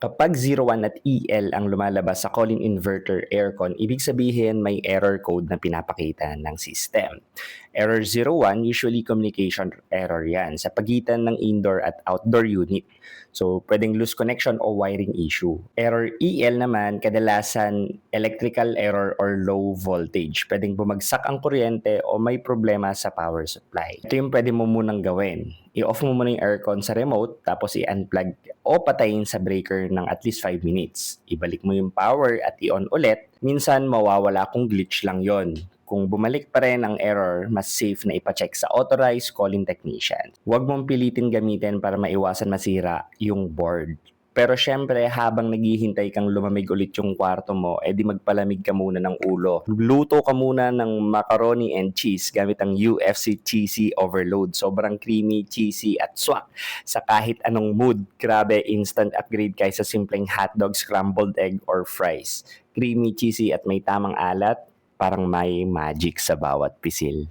Kapag 01 at EL ang lumalabas sa calling inverter aircon, ibig sabihin may error code na pinapakita ng system. Error 01, usually communication error yan sa pagitan ng indoor at outdoor unit. So, pwedeng loose connection o wiring issue. Error EL naman, kadalasan electrical error or low voltage. Pwedeng bumagsak ang kuryente o may problema sa power supply. Ito yung pwede mo munang gawin. I-off mo muna yung aircon sa remote, tapos i-unplug o patayin sa breaker ng at least 5 minutes. Ibalik mo yung power at i-on ulit. Minsan mawawala kung glitch lang yon. Kung bumalik pa rin ang error, mas safe na ipacheck sa authorized calling technician. Huwag mong pilitin gamitin para maiwasan masira yung board. Pero syempre, habang naghihintay kang lumamig ulit yung kwarto mo, edi magpalamig ka muna ng ulo. Luto ka muna ng macaroni and cheese gamit ang UFC Cheesy Overload. Sobrang creamy, cheesy at swak sa kahit anong mood. Grabe, instant upgrade kaysa simpleng hotdog, scrambled egg, or fries. Creamy, cheesy at may tamang alat, parang may magic sa bawat pisil.